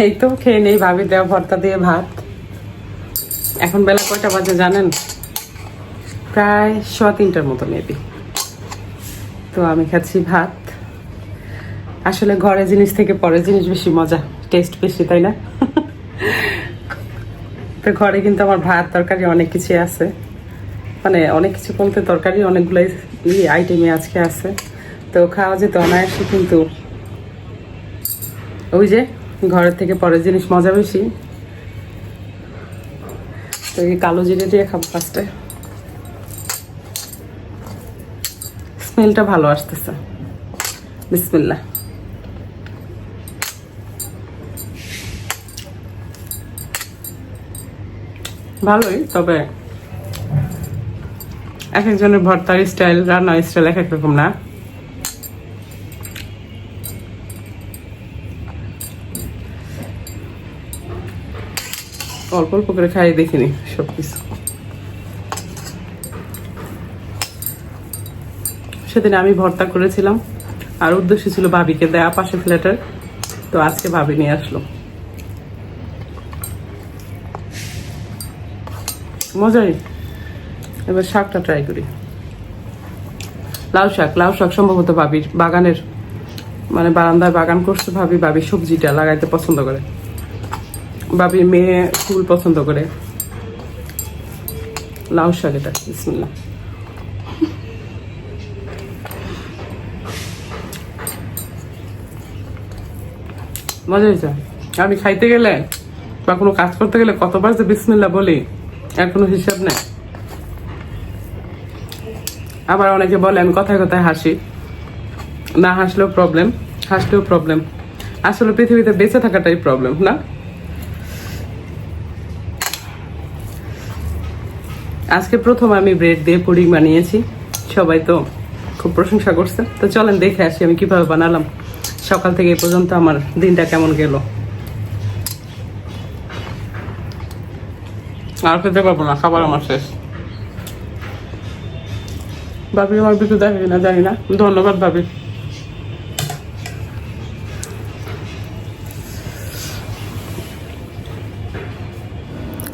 এই তো, খেয়ে নেই ভাবি দেওয়া ভর্তা দিয়ে ভাত। এখন বেলা কয়টা বাজে জানেন? প্রায় শ তিনটার মতো মেবি তো আমি খাচ্ছি ভাত। আসলে ঘরে জিনিস থেকে পরে জিনিস বেশি মজা টেস্ট বেশি, তাই না? তো ঘরে কিন্তু আমার ভাত তরকারি অনেক কিছুই আছে। মানে অনেক কিছু বলতে তরকারি অনেকগুলো আইটেমই আজকে আছে। তো খাওয়া যেত অনায়াসে কিন্তু ওই যে ঘরের থেকে পরের জিনিস মজা বেশি। তো এই কালো জিরে দিয়ে খাব ফার্স্টে স্মেলটা ভালো আসতেছে। বিসমিল্লা ভালোই, তবে এক একজনের ভর্তার স্টাইল, রান্নার স্টাইল এক এক রকম না। অল্প অল্প করে খাই, দেখিনি সব কিছু সেদিন আমি ভর্তা করেছিলাম, আর উদ্দেশ্য ছিল ভাবিকে দেয়া পাশে ফ্ল্যাটের তো আজকে ভাবি নিয়ে আসলো। মজাই। এবার শাকটা ট্রাই করি। লাউ শাক লাউ শাক সম্ভবত ভাবির বাগানের মানে বারান্দায় বাগান করছে ভাবি ভাবি সবজিটা লাগাইতে পছন্দ করে। ভাবির মেয়ে ফুল পছন্দ করে। লাউ শাক এটা, বিসমিল্লাহ। মজা হয়েছে? আমি খাইতে গেলে বা কোনো কাজ করতে গেলে কতবার যে বিসমিল্লা বলি, এর কোনো হিসাব নেই। আবার অনেকে বলে আমি কথায় কথায় হাসি। না হাসলেও প্রবলেম হাসলেও প্রবলেম আসলে পৃথিবীতে বেঁচে থাকাটাই প্রবলেম না? আজকে প্রথম আমি ব্রেড দিয়ে পুডিং বানিয়েছি। সবাই তো খুব প্রশংসা করছে। তো চলেন দেখে আসি আমি কীভাবে বানালাম। সকাল থেকে এ পর্যন্ত আমার দিনটা কেমন গেল। আর খেতে পারব না, খাবার আমার শেষ। ভাবি, আমার ভিডিও দেখে কিনা জানি না। ধন্যবাদ, ভাবি।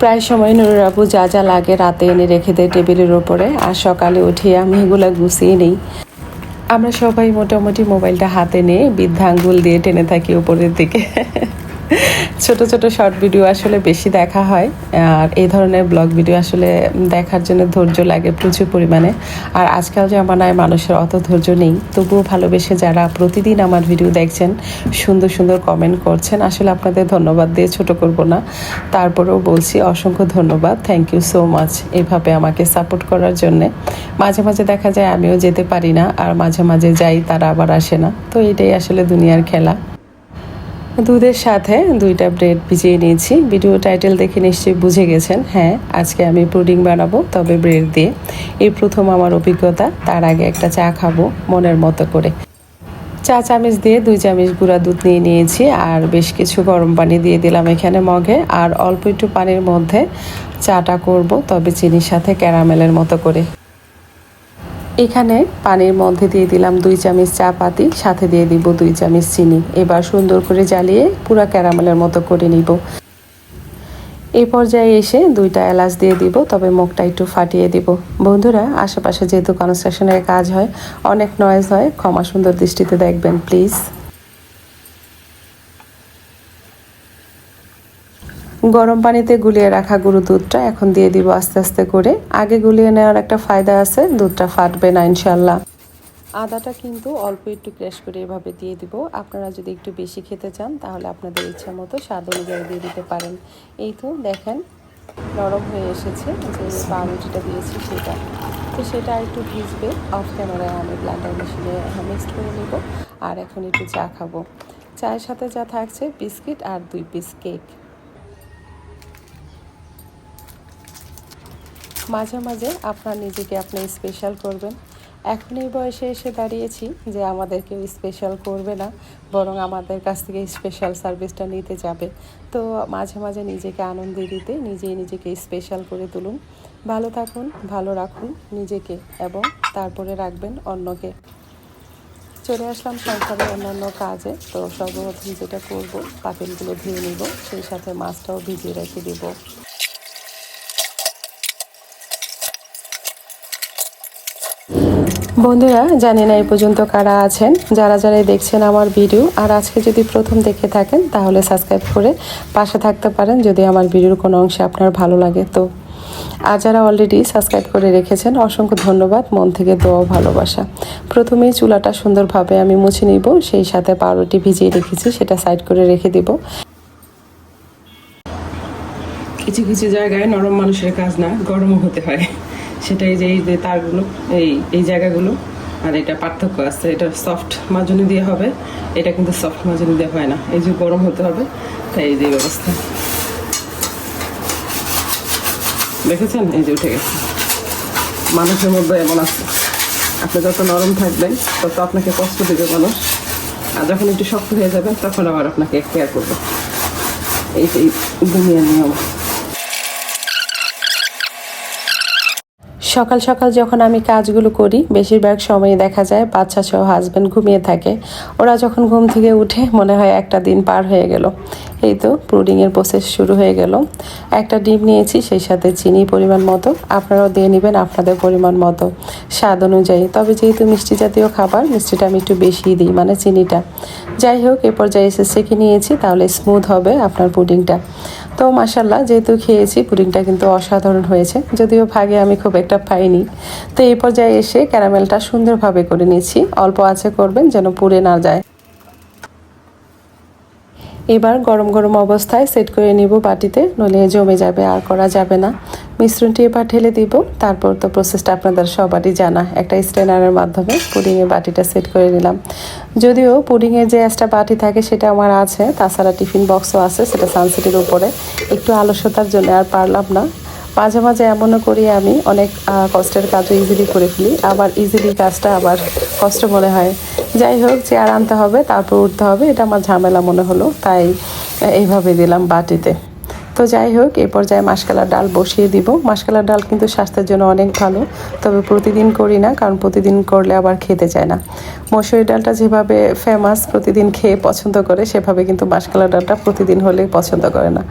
প্রায় সময় নুরুর আপু যা যা লাগে রাতে এনে রেখে দেয় টেবিলের ওপরে আর সকালে উঠিয়ে আমি এগুলো গুছিয়ে নিই। আমরা সবাই মোটামুটি মোবাইলটা হাতে নিয়ে বৃদ্ধাঙ্গুল দিয়ে টেনে থাকি উপরের দিকে। ছোট ছোট শর্ট ভিডিও আসলে বেশি দেখা হয়, আর এই ধরনের ব্লগ ভিডিও আসলে দেখার জন্য ধৈর্য লাগে প্রচুর পরিমাণে। আর আজকাল জামানায় মানুষের অত ধৈর্য নেই, তবুও ভালোবেসে যারা প্রতিদিন আমার ভিডিও দেখছেন, সুন্দর সুন্দর কমেন্ট করছেন, আসলে আপনাদের ধন্যবাদ দিয়ে ছোট করব না। তারপরেও বলছি অসংখ্য ধন্যবাদ থ্যাংক ইউ সো মাচ এভাবে আমাকে সাপোর্ট করার জন্যে। মাঝে মাঝে দেখা যায় আমিও যেতে পারি না, আর মাঝে মাঝে যাই তারা আবার আসে না। তো এটাই আসলে দুনিয়ার খেলা। দুধের সাথে দুইটা ব্রেড ভিজিয়ে নিয়েছি। ভিডিও টাইটেল দেখে নিশ্চয়ই বুঝে গেছেন। হ্যাঁ আজকে আমি পুডিং বানাবো, তবে ব্রেড দিয়ে। এই প্রথম আমার অভিজ্ঞতা, তার আগে একটা চা খাব মনের মতো করে। চা চামচ দিয়ে দুই চামচ গুঁড়া দুধ নিয়ে নিয়েছি, আর বেশ কিছু গরম পানি দিয়ে দিলাম এখানে মগে। আর অল্প একটু পানির মধ্যে চাটা করব, তবে চিনির সাথে ক্যারামেলের মতো করে। এখানে পানির মধ্যে দিয়ে দিলাম দুই চামচ চা পাতি, সাথে দিয়ে দিব দুই চামচ চিনি। এবার সুন্দর করে জ্বালিয়ে পুরো ক্যারামেলের মতো করে নিব। এই পর্যায়ে এসে দুইটা এলাচ দিয়ে দিব, তবে মুখটা একটু ফাটিয়ে দিব। বন্ধুরা, আশেপাশে যেহেতু কনস্ট্রাকশনের কাজ হয়, অনেক নয়েজ হয়, ক্ষমা সুন্দর দৃষ্টিতে দেখবেন প্লিজ গরম পানিতে গুলিয়ে রাখা গরু দুধটা এখন দিয়ে দিব আস্তে আস্তে করে। আগে গুলিয়ে নেওয়ার একটা ফায়দা আছে, দুধটা ফাটবে না ইনশাল্লাহ আদাটা কিন্তু অল্প একটু ক্র্যাশ করে এভাবে দিয়ে দিব। আপনারা যদি একটু বেশি খেতে চান, তাহলে আপনাদের ইচ্ছা মতো স্বাদ অনুযায়ী দিয়ে দিতে পারেন। এই তো দেখেন, নরম হয়ে এসেছে। যে পাউরুটিটা দিয়েছি সেটা। তো সেটা একটু ভিজবে। অফ ক্যামেরায় আমি ব্লান্ডার মেশিনে মিক্সড করে নিব। আর এখন একটু চা খাব। চায়ের সাথে যা থাকছে, বিস্কিট আর দুই পিস কেক মাঝে মাঝে আপনার নিজেকে আপনি স্পেশাল করবেন। এখন এই বয়সে এসে দাঁড়িয়েছি যে আমাদের কেউ স্পেশাল করবে না, বরং আমাদের কাছ থেকে স্পেশাল সার্ভিসটা নিতে যাবে। তো মাঝে মাঝে নিজেকে আনন্দ দিতে নিজেই নিজেকে স্পেশাল করে তুলুন। ভালো থাকুন, ভালো রাখুন নিজেকে এবং তারপরে রাখবেন অন্যকে। চলে আসলাম সংসারের অন্যান্য কাজে। তো সর্বপ্রথম যেটা করব, পাতিলগুলো ধুয়ে নিব, সেই সাথে মাছটাও ভিজিয়ে রেখে দিব। বন্ধুরা, জানি না এই পর্যন্ত কারা আছেন, যারা যারা দেখছেন আমার ভিডিও, আর আজকে যদি প্রথম দেখে থাকেন, তাহলে সাবস্ক্রাইব করে পাশে থাকতে পারেন, যদি আমার ভিডিওর কোনো অংশে আপনার ভালো লাগে। তো, আর যারা অলরেডি সাবস্ক্রাইব করে রেখেছেন, অসংখ্য ধন্যবাদ, মন থেকে দোয়া ভালোবাসা। প্রথমেই চুলাটা সুন্দরভাবে আমি মুছে নিব, সেই সাথে পাউরুটি ভিজিয়ে রেখেছি, সেটা সাইড করে রেখে দিব। কিছু কিছু জায়গায় নরম মানুষের কাজ না, গরমও হতে হয়। সেটাই যে এই যে তারগুলো, এই এই জায়গাগুলো, আর এটা পার্থক্য আছে। এটা সফট মাজনি দিয়ে হবে, এটা কিন্তু সফট মাজনি দিয়ে হয় না। এই যে গরম হতে হবে, তাই এই যে ব্যবস্থা দেখেছেন? এই যে উঠে গেছে। মানুষের মধ্যে এমন আছে। আপনি যত নরম থাকবেন, তত আপনাকে কষ্ট দেবে মানুষ। আর যখন একটু শক্ত হয়ে যাবেন, তখন আবার আপনাকে কেয়ার করবে। এইটাই দুনিয়ার নিয়ম সকাল সকাল যখন আমি কাজগুলো করি, বেশিরভাগ সময় দেখা যায় বাচ্চা সহ হাজব্যান্ড ঘুমিয়ে থাকে। ওরা যখন ঘুম থেকে উঠে, মনে হয় একটা দিন পার হয়ে গেল। এই তো পুডিংয়ের প্রসেস শুরু হয়ে গেল। একটা ডিম নিয়েছি, সেই সাথে চিনি পরিমাণ মতো। আপনারাও দিয়ে নেবেন, আপনাদের পরিমাণ মতো। স্বাদ অনুযায়ী। তবে যেহেতু মিষ্টি জাতীয় খাবার, মিষ্টিটা আমি একটু বেশিই দিই মানে চিনিটা। যাই হোক, এ পর্যায়ে এসে সেঁকে নিয়েছি, তাহলে স্মুথ হবে আপনার পুডিংটা তো মাসাল্লাহ যেহেতু খেয়েছি, পুডিংটা কিন্তু অসাধারণ হয়েছে। যদিও ভাগে আমি খুব একটা পাইনি। তো এই পর্যায়ে এসে ক্যারামেলটা সুন্দরভাবে করে নিয়েছি। অল্প আছে করবেন যেন পুড়ে না যায়। এবার গরম গরম অবস্থায় সেট করে নিব বাটিতে নলে জমে যাবে, আর করা যাবে না। মিশ্রণটি এবার ঢেলে দিব। তারপর তো প্রসেসটা আপনাদের সবারই জানা। একটা স্ট্রেনারের মাধ্যমে পুডিংয়ের বাটিটা সেট করে নিলাম। যদিও পুডিংয়ের যে একটা বাটি থাকে সেটা আমার আছে, তাছাড়া টিফিন বক্সও আছে, সেটা সানসেটের উপরে। একটু আলস্যতার জন্য আর পারলাম না। মাঝে মাঝে এমনও করি আমি, অনেক কষ্টের কাজও ইজিলি করে ফেলি। আবার ইজিলি কাজটা আবার কষ্ট মনে হয়। যাই হোক, চেয়ার আনতে হবে, তারপর উঠতে হবে। এটা আমার ঝামেলা মনে হলো, তাই এইভাবে দিলাম বাটিতে। তো যাই হোক, এই পর্যায়ে মাসকালার ডাল বসিয়ে দিব। মাসকালার ডাল কিন্তু স্বাস্থ্যের জন্য অনেক ভালো, তবে প্রতিদিন করি না, কারণ প্রতিদিন করলে আবার খেতে চায় না। মসুরি ডালটা যেভাবে ফেমাস প্রতিদিন খেয়ে পছন্দ করে, সেভাবে কিন্তু মাসকালার ডালটা প্রতিদিন হলে পছন্দ করে না।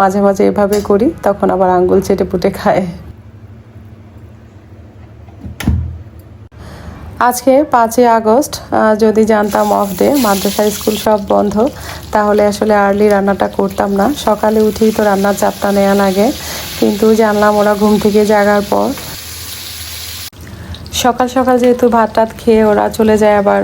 মাঝে মাঝে এভাবে করি, তখন আবার আঙ্গুল চেটে পুটে খায়। আজকে পাঁচই আগস্ট যদি জানতাম অফ ডে মাদ্রাসা, স্কুল সব বন্ধ, তাহলে আসলে আর্লি রান্নাটা করতাম না। সকালে উঠেই তো রান্নার চাপটা নেওয়া লাগে। কিন্তু জানলাম ওরা ঘুম থেকে জাগার পর সকাল সকাল যেহেতু ভাত টাত খেয়ে ওরা চলে যায় আবার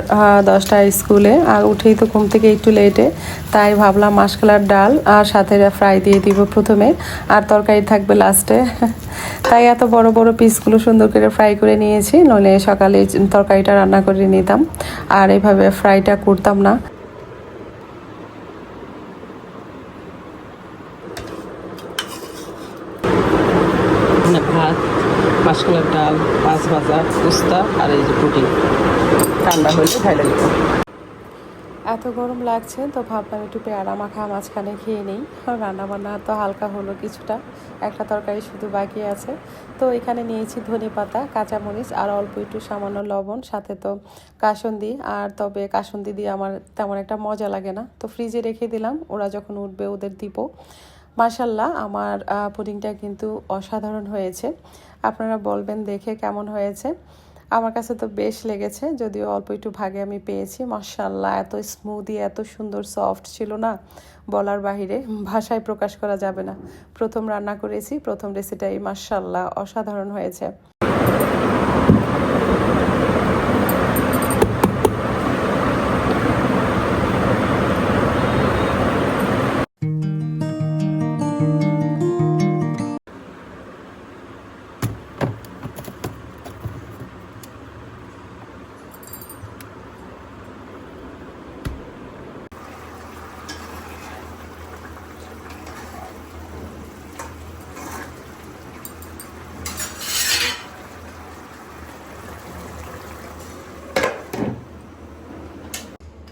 দশটায় স্কুলে। আর উঠেই তো ঘুম থেকে একটু লেটে। তাই ভাবলাম মাসকালার ডাল আর সাথে ফ্রাই দিয়ে দিব প্রথমে। আর তরকারি থাকবে লাস্টে। তাই এত বড় বড় পিসগুলো সুন্দর করে ফ্রাই করে নিয়েছি। নইলে সকালে তরকারিটা রান্না করে নিতাম। আর এভাবে ফ্রাইটা করতাম না এখানে ভাত মাসকলার ডাল মাছ ভাজা উস্তা আর পুটি ঠান্ডা হলে ঢাইলে এত গরম লাগছে, তো ভাবলাম একটু পেয়ারা মাখা মাঝখানে খেয়ে নিই। রান্না বান্না তো হালকা হলো কিছুটা, একটা তরকারি শুধু বাকি আছে। তো এখানে নিয়েছি ধনে পাতা, কাঁচামরিচ আর অল্প একটু সামান্য লবণ, সাথে তো কাসন্দি। আর তবে কাসন্দি দিয়ে আমার তেমন একটা মজা লাগে না। তো ফ্রিজে রেখে দিলাম, ওরা যখন উঠবে ওদের দিব। মাশাল্লাহ, আমার পুডিংটা কিন্তু অসাধারণ হয়েছে। আপনারা বলবেন দেখে কেমন হয়েছে। আমার কাছে তো বেশ লেগেছে, যদিও অল্প একটু ভাগে আমি পেয়েছি। মাশাল্লাহ এত স্মুদি এত সুন্দর সফট ছিল না বলার বাহিরে, ভাষায় প্রকাশ করা যাবে না। প্রথম রান্না করেছি, প্রথম রেসিটাই মার্শাল্লাহ অসাধারণ হয়েছে।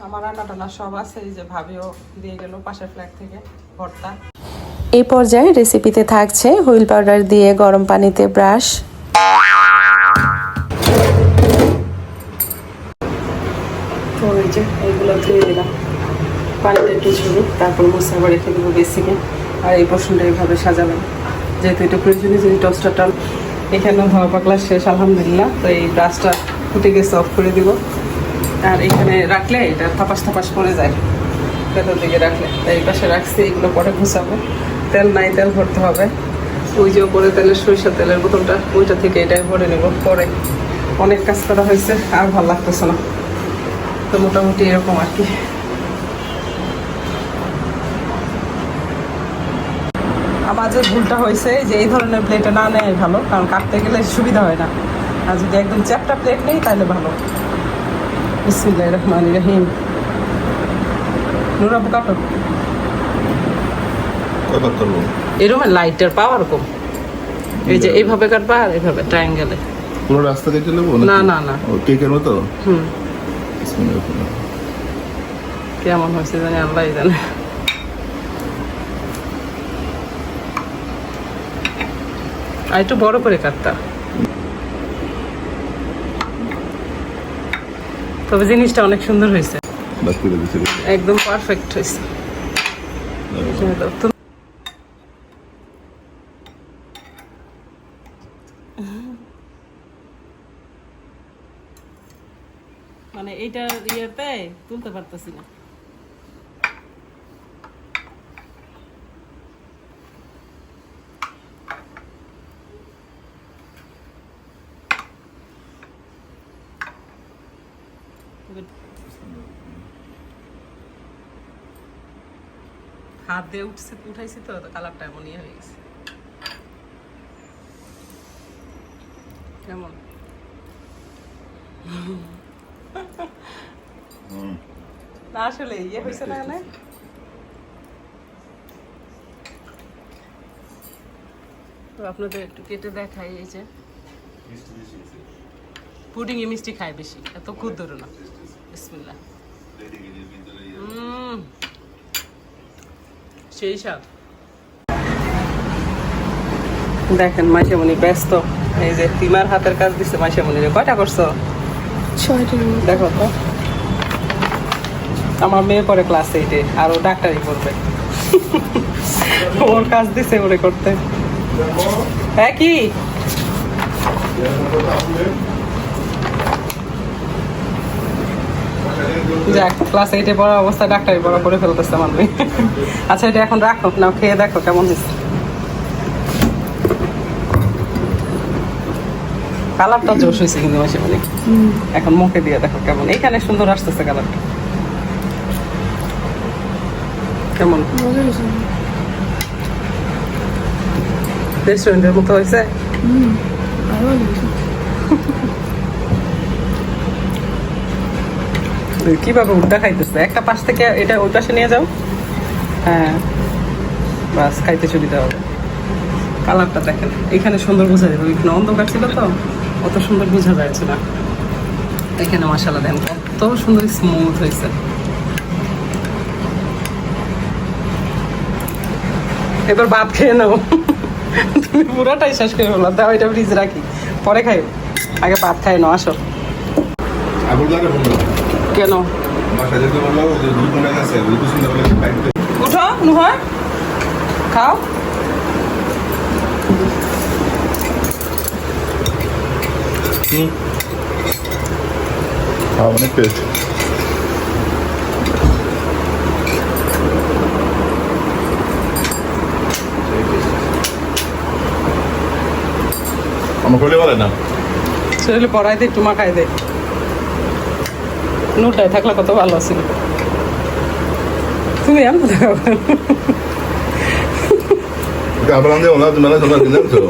আমার রান্না টান্না সব আছে এই যে ভাবিও দিয়ে গেল পাশের ফ্ল্যাট থেকে ভর্তা। এই পর্যায়ে রেসিপিতে থাকছে হুইল পাউডার দিয়ে গরম পানিতে ব্রাশ তো এই যে এইগুলো ধুয়ে দিলাম। পানিটা একটু তারপর মশলা রেখে দেবো বেসিকে আর এই পোর্শনটা এইভাবে সাজালাম। যেহেতু এটা প্রয়োজনীয় যদি টোস্টারটা এখানেও হাওয়া পাকলা শেষ আলহামদুলিল্লাহ। তো এই ব্রাশটা ফুটে গেছে অফ করে দিব। আর এখানে রাখলে এটা থাপাস থাপাস পড়ে যায়। ভেতর দিকে রাখলে। তাই এই পাশে রাখছি, এগুলো পরে ঘুষাবো। তেল নাই, তেল ভরতে হবে। ওই যে ওপরে তেলের সরিষা তেলের বোতলটা, ওইটা থেকে এটাই ভরে নেব পরে। অনেক কাজ করা হয়েছে, আর ভালো লাগতেছে না। তো মোটামুটি এরকম আর কি। আমার যে ভুলটা হয়েছে, যে এই ধরনের প্লেটে না নেয় ভালো, কারণ কাটতে গেলে সুবিধা হয় না। আর যদি একদম চ্যাপটা প্লেট নেই, তাহলে ভালো। বিসমিল্লাহ রহমান রহিম নুরাবু কাটো কয়বার এরকম লাইটের পাওয়ার কম এই যে এইভাবে কাটবা আর এইভাবে ট্রায়াঙ্গেলে পুরো রাস্তা কেটে নেব না না না। ও কেকের মতো? হুম। কেমন হয়েছে জানি আল্লাহ জানে। আর একটু বড় করে কাটতা। তবে জিনিসটা অনেক সুন্দর হয়েছে। একদম পারফেক্ট হয়েছে। মানে এইটা ইয়েতে তুলতে পারতেছি না। হাত দিয়ে উঠছে উঠাইছি তো তো কালারটা এমন ইয়ে হয়ে গেছে। কেমন। না আসলে ইয়ে হয়েছে না এখানে? তো আপনাদের একটু কেটে দেখাই এই যে। পুডিং মিষ্টি খায় বেশি এত খুদ ধরো না বিসমিল্লাহ। সেই স্বাদ। দেখেন মাইশামণি ব্যস্ত। এই যে তিমার হাতের কাজ দিচ্ছে মাইশামণি রে। কয়টা করছ? দেখো তো। আমার মেয়ে পরে ক্লাস এইটে আর ও ডাক্তারি করবে ওর কাজ দিছে ওরে করতে। হ্যাঁ কি? যাক ক্লাস এইটে পড়া অবস্থা ডাক্তারি পড়া করে ফেলতেছে মেয়ে। আচ্ছা এটা এখন রাখো নাও খেয়ে দেখো কেমন হয়েছে। কালারটা জোশ হয়েছে কিন্তু মাসে মানে। এখন মুখে দিয়ে দেখো কেমন। এইখানে সুন্দর আসতেছে কালারটা কেমন? রেস্টুরেন্টের মতো হয়েছে। কীভাবে উঠা খাইতেছে? একটা পাশ থেকে এটা ওই পাশে নিয়ে যাও। হ্যাঁ। বাস, খাইতে সুবিধা হবে। কালারটা দেখেন। এখানে সুন্দর বোঝা যাবে এখানে অন্ধকার ছিল তো, অত সুন্দর বোঝা যাচ্ছে না। এখানে মশালা দেন কত সুন্দর স্মুথ হয়েছে। এবার ভাত খেয়ে নাও। তুমি পুরোটাই শেষ করে ফেলো। দাও, এটা ফ্রিজে রাখি। পরে খাই আগে ভাত খাই নাও, আসো। কেন? উঠো নুহা খাও। খাওয়া অনেক টেস্ট আমার করলে বলে না। শরীরে পড়াই দে একটু মাখাই দে। নুটাই থাকলে কত ভালো ছিল। তুমি এমন ওলা মেলা তোমার কিনে তো।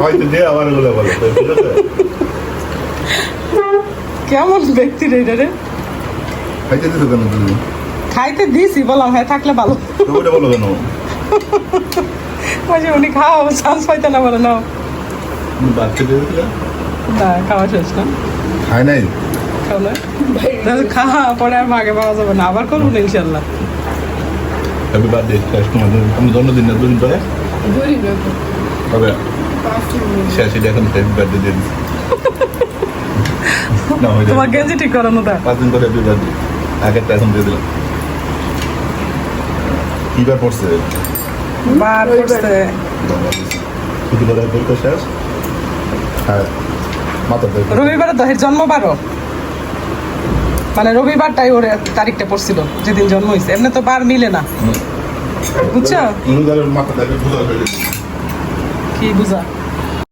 হয়তো দিয়ে বলে তো কেমন ব্যক্তি রে রে? খাইতে দিছো কেন তুমি? খাইতে দিছি বললাম হ্যাঁ থাকলে ভালো। তো ওটা বলো কেন? মাঝে উনি খাও চান্স পাইতে না বলে নাও। খাওয়া শেষ না। খাই নাই? খাও না খাওয়া পরে আর ভাগে পাওয়া যাবে না। আবার করব না ইনশাল্লাহ হ্যাপি বার্থডে ক্যাশ তোমার আমি জন্মদিন না দুদিন পরে? তবে শেষে এখন হ্যাপি বার্থডে দিয়ে দিচ্ছি তোমার গেঞ্জি ঠিক করানো তা। পাঁচ দিন পরে হ্যাপি বার্থডে আগেরটা এখন দিয়ে দিলাম। কিবার পড়ছে? বার করছে ছুটি করে পরীক্ষা শেষ? হ্যাঁ। থেকে রবিবারে জন্মবারও। মানে রবিবারটাই ওর তারিখটা পড়ছিল যেদিন জন্ম হয়েছে এমনি তো বার মিলে না বুঝছ হয়ে কি বুঝা